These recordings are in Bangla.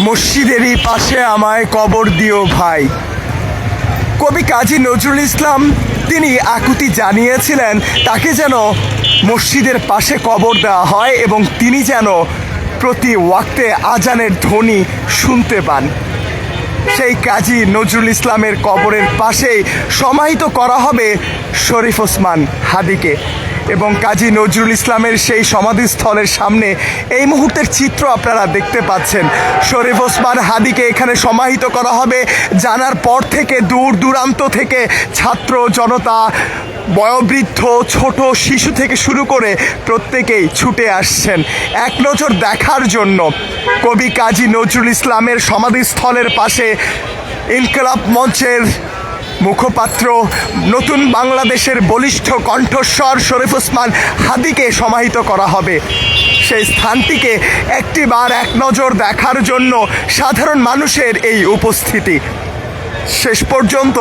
মসজিদেরই পাশে আমায় কবর দিও ভাই। কবি কাজী নজরুল ইসলাম তিনি আকুতি জানিয়েছিলেন, তাকে যেন মসজিদের পাশে কবর দেওয়া হয় এবং তিনি যেন প্রতি ওয়াক্তে আজানের ধ্বনি শুনতে পান। সেই কাজী নজরুল ইসলামের কবরের পাশেই সমাহিত করা হবে শরীফ ওসমান হাদিকে। এবং কাজী নজরুল ইসলামের সেই সমাধিস্থলের সামনে এই মুহূর্তের চিত্র আপনারা দেখতে পাচ্ছেন। শরীফ ওসমান হাদিকে এখানে সমাহিত করা হবে। জানার পর থেকে দূর দূরান্ত থেকে ছাত্র জনতা, বয়োবৃদ্ধ, ছোট, শিশু থেকে শুরু করে প্রত্যেকেই ছুটে আসছেন। এক নজর দেখার জন্য কবি কাজী নজরুল ইসলামের সমাধিস্থলের পাশে ইনকলাব মঞ্চের মুখপাত্র, নতুন বাংলাদেশের বলিষ্ঠ কণ্ঠস্বর শরীফ ওসমান হাদিকে সমাহিত করা হবে। সেই স্থানটিকে একটিবার এক নজর দেখার জন্য সাধারণ মানুষের এই উপস্থিতি। শেষ পর্যন্ত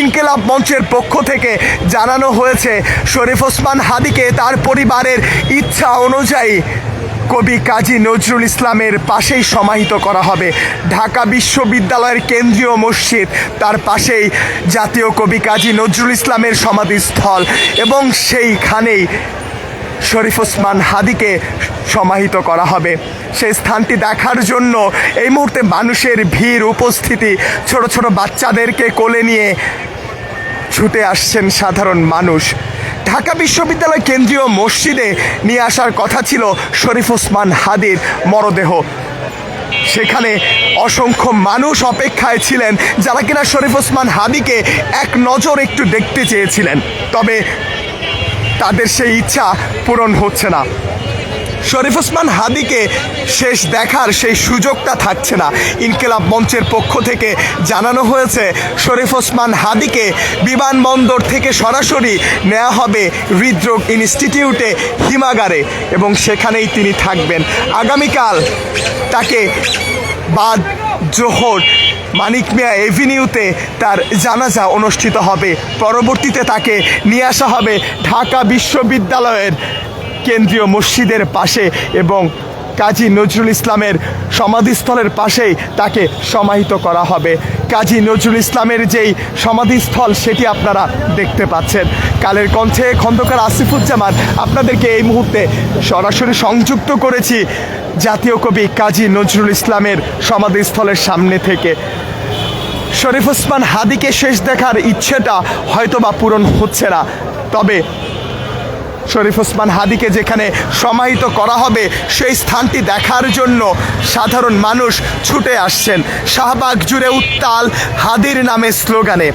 ইনকেলাব মঞ্চের পক্ষ থেকে জানানো হয়েছে, শরীফ ওসমান হাদিকে তার পরিবারের ইচ্ছা অনুযায়ী কবি কাজী নজরুল ইসলামের পাশেই সমাহিত করা হবে ঢাকা বিশ্ববিদ্যালয়ের কেন্দ্রীয় মসজিদ। তার পাশেই জাতীয় কবি কাজী নজরুল ইসলামের সমাধিস্থল এবং সেইখানেই শরীফ ওসমান হাদিকে সমাহিত করা হবে। সেই স্থানটি দেখার জন্য এই মুহূর্তে মানুষের ভিড়, উপস্থিতি, ছোট ছোট বাচ্চাদেরকে কোলে নিয়ে ছুটে আসছেন সাধারণ মানুষ। ঢাকা বিশ্ববিদ্যালয় কেন্দ্রীয় মসজিদে নিয়ে আসার কথা ছিল শরীফ ওসমান হাদির মরদেহ। সেখানে অসংখ্য মানুষ অপেক্ষায় ছিলেন যারা কিনা শরীফ ওসমান হাদিকে এক নজর একটু দেখতে চেয়েছিলেন। তবে তাদের সেই ইচ্ছা পূরণ হচ্ছে না। শরীফ ওসমান হাদিকে শেষ দেখার সেই সুযোগটা থাকছে না। ইনকেলাব মঞ্চের পক্ষ থেকে জানানো হয়েছে, শরীফ ওসমান হাদিকে বিমানবন্দর থেকে সরাসরি নেওয়া হবে হৃদরোগ ইনস্টিটিউটে হিমাগারে এবং সেখানেই তিনি থাকবেন। আগামীকাল তাকে বাদ জোহর মানিক মিয়া এভিনিউতে তার জানাজা অনুষ্ঠিত হবে। পরবর্তীতে তাকে নিয়ে আসা হবে ঢাকা বিশ্ববিদ্যালয়ের কেন্দ্রীয় মসজিদের পাশে এবং কাজী নজরুল ইসলামের সমাধিস্থলের পাশেই তাকে সমাহিত করা হবে। কাজী নজরুল ইসলামের যেই সমাধিস্থল, সেটি আপনারা দেখতে পাচ্ছেন। কালের কণ্ঠে খন্দকার আসিফুজ্জামান, আপনাদেরকে এই মুহূর্তে সরাসরি সংযুক্ত করেছি জাতীয় কবি কাজী নজরুল ইসলামের সমাধিস্থলের সামনে থেকে। শরীফ ওসমান হাদিকে শেষ দেখার ইচ্ছেটা হয়তোবা পূরণ হচ্ছে না, তবে শরীফ ওসমান হাদিকে যেখানে সমাহিত করা হবে, সেই স্থানটি দেখার জন্য সাধারণ মানুষ ছুটে আসছেন। শাহবাগ জুড়ে উত্তাল হাদির নামে স্লোগানে।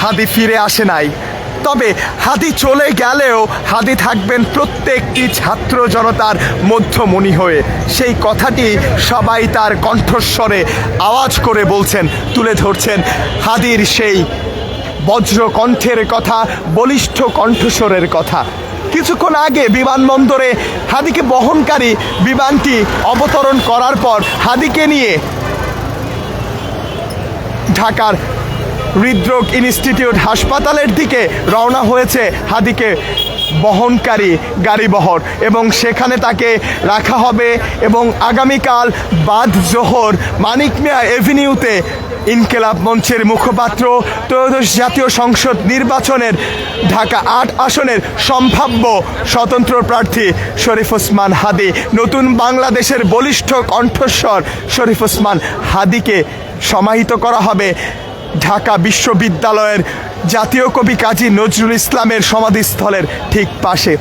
হাদি ফিরে আসে নাই। তবে হাদি চলে গেলেও হাদি থাকবেন প্রত্যেকটি ছাত্র জনতার মধ্যমণি হয়ে। সেই কথাটি সবাই তার কণ্ঠস্বরে আওয়াজ করে বলছেন, তুলে ধরছেন হাদির সেই বজ্র কণ্ঠের কথা, বলিষ্ঠ কণ্ঠস্বরের কথা। কিছুক্ষণ আগে বিমানবন্দরে হাদিকে বহনকারী বিমানটি অবতরণ করার পর হাদিকে নিয়ে ঢাকার হৃদরোগ ইনস্টিটিউট হাসপাতালের দিকে রওনা হয়েছে হাদিকে। বহনকারী গাড়ি বহর এবং সেখানে তাকে রাখা হবে এবং আগামীকাল বাদ জোহর মানিক মিয়া এভিনিউতে ইনকেলাব মঞ্চের মুখপাত্র, ত্রয়োদশ জাতীয় সংসদ নির্বাচনের ঢাকা আট আসনের সম্ভাব্য স্বতন্ত্র প্রার্থী শরীফ ওসমান হাদি, নতুন বাংলাদেশের বলিষ্ঠ কণ্ঠস্বর শরীফ ওসমান হাদিকে সমাহিত করা হবে। ঢাকা বিশ্ববিদ্যালয়ের জাতীয় কবি কাজী নজরুল ইসলামের সমাধিস্থলের ঠিক পাশে।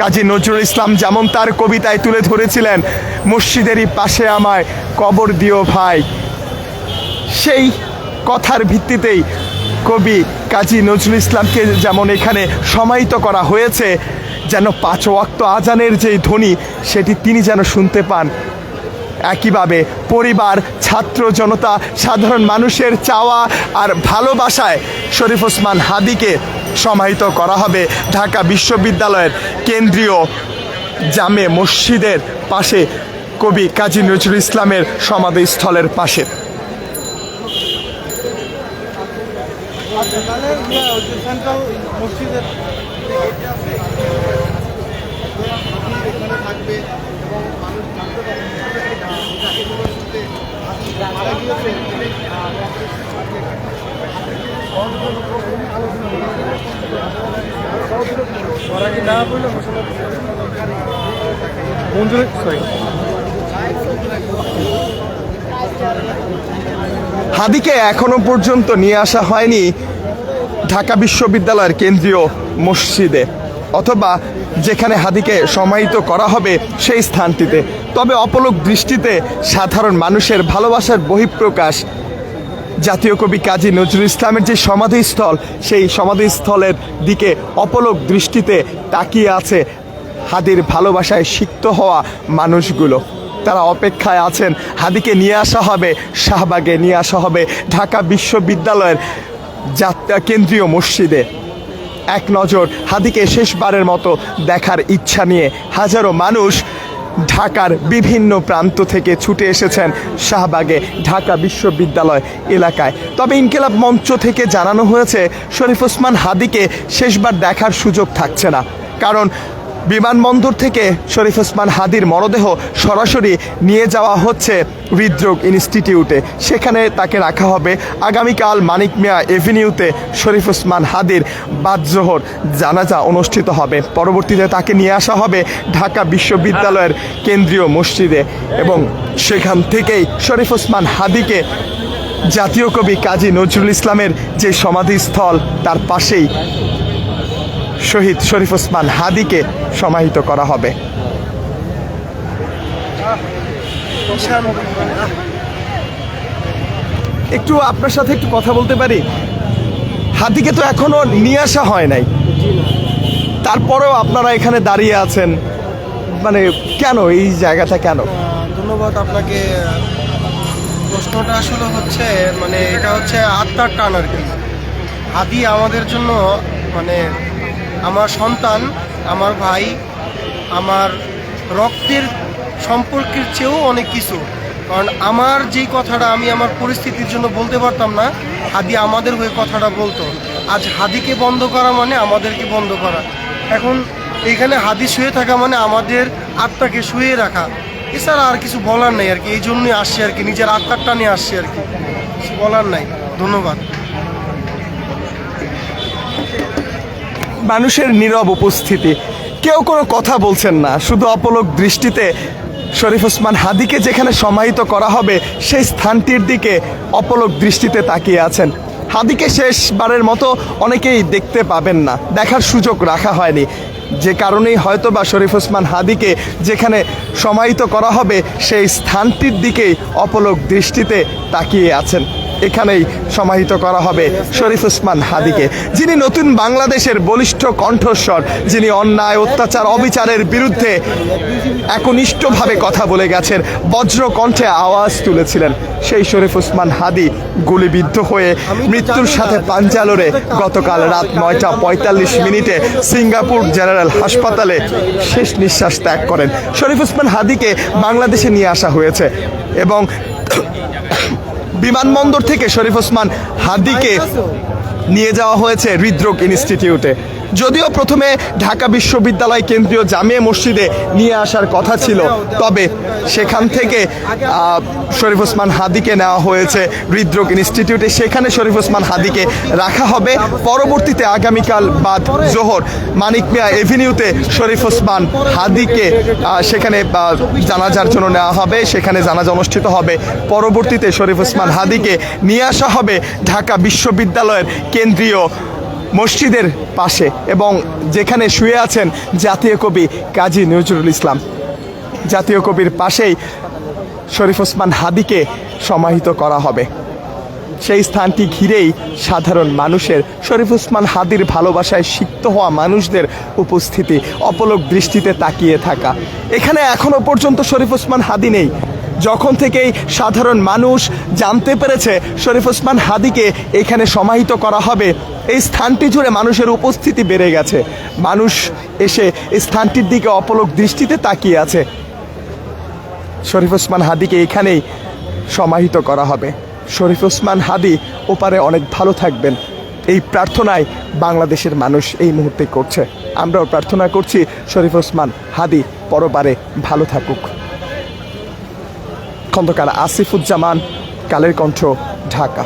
কাজী নজরুল ইসলাম যেমন তার কবিতায় তুলে ধরেছিলেন, মসজিদেরই পাশে আমায় কবর দিও ভাই। সেই কথার ভিত্তিতেই কবি কাজী নজরুল ইসলামকে যেমন এখানে সমাহিত করা হয়েছে, যেন পাঁচ ওয়াক্ত আজানের যেই ধ্বনি, সেটি তিনি যেন শুনতে পান। একইভাবে পরিবার, ছাত্র, জনতা, সাধারণ মানুষের চাওয়া আর ভালোবাসায় শরীফ ওসমান হাদিকে সমাহিত করা হবে ঢাকা বিশ্ববিদ্যালয়ের কেন্দ্রীয় জামে মসজিদের পাশে কবি কাজী নজরুল ইসলামের সমাধিস্থলের পাশে। মসজিদের থাকবে এবং মানুষ জানতে পারবে ওরা কি না বলল হাদিকে এখনও পর্যন্ত নিয়ে আসা হয়নি ঢাকা বিশ্ববিদ্যালয়ের কেন্দ্রীয় মসজিদে, অথবা যেখানে হাদিকে সমাহিত করা হবে সেই স্থানটিতে। তবে অপলক দৃষ্টিতে সাধারণ মানুষের ভালোবাসার বহিঃপ্রকাশ। জাতীয় কবি কাজী নজরুল ইসলামের যে সমাধিস্থল, সেই সমাধিস্থলের দিকে অপলক দৃষ্টিতে তাকিয়ে আছে হাদির ভালোবাসায় সিক্ত হওয়া মানুষগুলো। তারা অপেক্ষায় আছেন, হাদিকে নিয়ে আসা হবে, শাহবাগে নিয়ে আসা হবে ঢাকা বিশ্ববিদ্যালয়ের যাত্রা কেন্দ্রীয় মসজিদে। এক নজর হাদিকে শেষবারের মতো দেখার ইচ্ছা নিয়ে হাজারো মানুষ ঢাকার বিভিন্ন প্রান্ত থেকে ছুটে এসেছেন শাহবাগে ঢাকা বিশ্ববিদ্যালয় এলাকায়। তবে ইনকিলাব মঞ্চ থেকে জানানো হয়েছে, শরীফ ওসমান হাদিকে শেষবার দেখার সুযোগ থাকছে না। কারণ বিমানবন্দর থেকে শরীফ ওসমান হাদির মরদেহ সরাসরি নিয়ে যাওয়া হচ্ছে হৃদরোগ ইনস্টিটিউটে। সেখানে তাকে রাখা হবে আগামীকাল মানিক মিয়া এভিনিউতে শরীফ ওসমান হাদির বাদজোহর জানাজা অনুষ্ঠিত হবে। পরবর্তীতে তাকে নিয়ে আসা হবে ঢাকা বিশ্ববিদ্যালয়ের কেন্দ্রীয় মসজিদে এবং সেখান থেকেই শরীফ ওসমান হাদিকে জাতীয় কবি কাজী নজরুল ইসলামের যে সমাধিস্থল, তার পাশেই শহীদ শরীফ ওসমান হাদিকে সমাহিত করা হবে। একটু আপনার সাথে একটু কথা বলতে পারি? হাদিকে তো এখনও নিয়ে আসা হয় নাই। তারপরেও আপনারা এখানে দাঁড়িয়ে আছেন। মানে কেন, এই জায়গাটা কেন? ধন্যবাদ আপনাকে। প্রশ্নটা আসলে হচ্ছে মানে এটা হচ্ছে আত্মার টান আর কি। হাদি আমাদের জন্য মানে আমার সন্তান, আমার ভাই, আমার রক্তের সম্পর্কের চেয়েও অনেক কিছু। কারণ আমার যেই কথাটা আমি আমার পরিস্থিতির জন্য বলতে পারতাম না, হাদি আমাদের হয়ে কথাটা বলতো। আজ হাদিকে বন্ধ করা মানে আমাদেরকে বন্ধ করা। এখন এখানে হাদি শুয়ে থাকা মানে আমাদের আত্মাকে শুয়ে রাখা। এছাড়া আর কিছু বলার নাই আর কি, এই জন্যই আসছি আর কি, নিজের আত্মার টানে আসছি আর কি। বলার নাই। ধন্যবাদ। মানুষের নীরব উপস্থিতি। কেউ কোনো কথা বলছেন না, শুধু অপলক দৃষ্টিতে শরীফ ওসমান হাদিকে যেখানে সমাহিত করা হবে, সেই স্থানটির দিকে অপলক দৃষ্টিতে তাকিয়ে আছেন। হাদিকে শেষবারের মতো অনেকেই দেখতে পাবেন না, দেখার সুযোগ রাখা হয়নি। যে কারণেই হয়তো বা শরীফ ওসমান হাদিকে যেখানে সমাহিত করা হবে, সেই স্থানটির দিকেই অপলক দৃষ্টিতে তাকিয়ে আছেন। এখানেই সমাহিত করা হবে শরীফ ওসমান হাদিকে যিনি নতুন বাংলাদেশের বলিষ্ঠ কণ্ঠস্বর যিনি অন্যায় অত্যাচার অবিচারের বিরুদ্ধে একনিষ্ঠভাবে কথা বলে গেছেন বজ্র কণ্ঠে আওয়াজ তুলেছিলেন। সেই শরীফ ওসমান হাদি গুলিবিদ্ধ হয়ে মৃত্যুর সাথে পাঞ্জালোরে গতকাল রাত নয়টা পঁয়তাল্লিশ মিনিটে সিঙ্গাপুর জেনারেল হাসপাতালে শেষ নিঃশ্বাস ত্যাগ করেন। শরীফ ওসমান হাদিকে বাংলাদেশে নিয়ে আসা হয়েছে এবং বিমানবন্দর থেকে শরীফ ওসমান হাদিকে নিয়ে যাওয়া হয়েছে হৃদরোগ ইনস্টিটিউটে। যদিও প্রথমে ঢাকা বিশ্ববিদ্যালয় কেন্দ্রীয় জামিয়া মসজিদে নিয়ে আসার কথা ছিল, তবে সেখান থেকে শরীফ ওসমান হাদিকে নেওয়া হয়েছে হৃদরোগ ইনস্টিটিউটে। সেখানে শরীফ ওসমান হাদিকে রাখা হবে। পরবর্তীতে আগামীকাল বাদ জোহর মানিক মিয়া এভিনিউতে শরীফ ওসমান হাদিকে সেখানে জানাজার জন্য নেওয়া হবে। সেখানে জানাজা অনুষ্ঠিত হবে। পরবর্তীতে শরীফ ওসমান হাদিকে নিয়ে আসা হবে ঢাকা বিশ্ববিদ্যালয়ের কেন্দ্রীয় মসজিদের পাশে এবং যেখানে শুয়ে আছেন জাতীয় কবি কাজী নজরুল ইসলাম। জাতীয় কবির পাশেই শরীফ ওসমান হাদিকে সমাহিত করা হবে। সেই স্থানটি ঘিরেই সাধারণ মানুষের, শরীফ ওসমান হাদির ভালোবাসায় সিক্ত হওয়া মানুষদের উপস্থিতি, অপলক দৃষ্টিতে তাকিয়ে থাকা। এখানে এখনও পর্যন্ত শরীফ ওসমান হাদি নেই। যখন থেকেই সাধারণ মানুষ জানতে পেরেছে শরীফ ওসমান হাদিকে এখানে সমাহিত করা হবে, এই স্থানটি জুড়ে মানুষের উপস্থিতি বেড়ে গেছে। মানুষ এসে স্থানটির দিকে অপলক দৃষ্টিতে তাকিয়ে আছে। শরীফ ওসমান হাদিকে এখানেই সমাহিত করা হবে। শরীফ ওসমান হাদি ওপারে অনেক ভালো থাকবেন। এই প্রার্থনায় বাংলাদেশের মানুষ এই মুহূর্তে করছে। আমরাও প্রার্থনা করছি শরীফ ওসমান হাদি পরবারে ভালো থাকুক। খন্দকার আসিফুজ্জামান কালের কণ্ঠ ঢাকা।